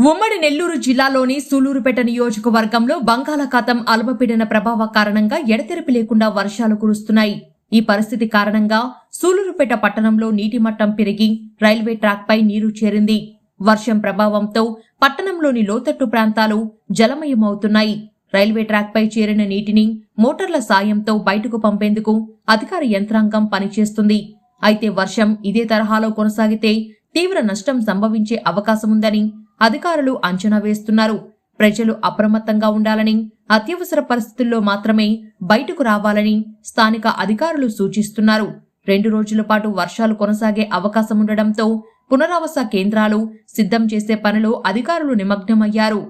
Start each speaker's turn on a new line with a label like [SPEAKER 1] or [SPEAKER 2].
[SPEAKER 1] ఉమ్మడి నెల్లూరు జిల్లాలోని సూలూరుపేట నియోజకవర్గంలో బంగాళాఖాతం అల్పపీడన ప్రభావ కారణంగా ఎడతెరిపి లేకుండా వర్షాలు కురుస్తున్నాయి. ఈ పరిస్థితి కారణంగా సూలూరుపేట పట్టణంలో నీటి మట్టం పెరిగి రైల్వే ట్రాక్పై నీరు చేరింది. వర్షం ప్రభావంతో పట్టణంలోని లోతట్టు ప్రాంతాలు జలమయమవుతున్నాయి. రైల్వే ట్రాక్పై చేరిన నీటిని మోటార్ల సాయంతో బయటకు పంపేందుకు అధికార యంత్రాంగం పనిచేస్తుంది. అయితే వర్షం ఇదే తరహాలో కొనసాగితే తీవ్ర నష్టం సంభవించే అవకాశముందని అధికారులు అంచనా వేస్తున్నారు. ప్రజలు అప్రమత్తంగా ఉండాలని అత్యవసర పరిస్థితుల్లో మాత్రమే బయటకు రావాలని స్థానిక అధికారులు సూచిస్తున్నారు. రెండు రోజుల పాటు వర్షాలు కొనసాగే అవకాశముండటంతో పునరావాస కేంద్రాలు సిద్ధం చేసే పనిలో అధికారులు నిమగ్నమయ్యారు.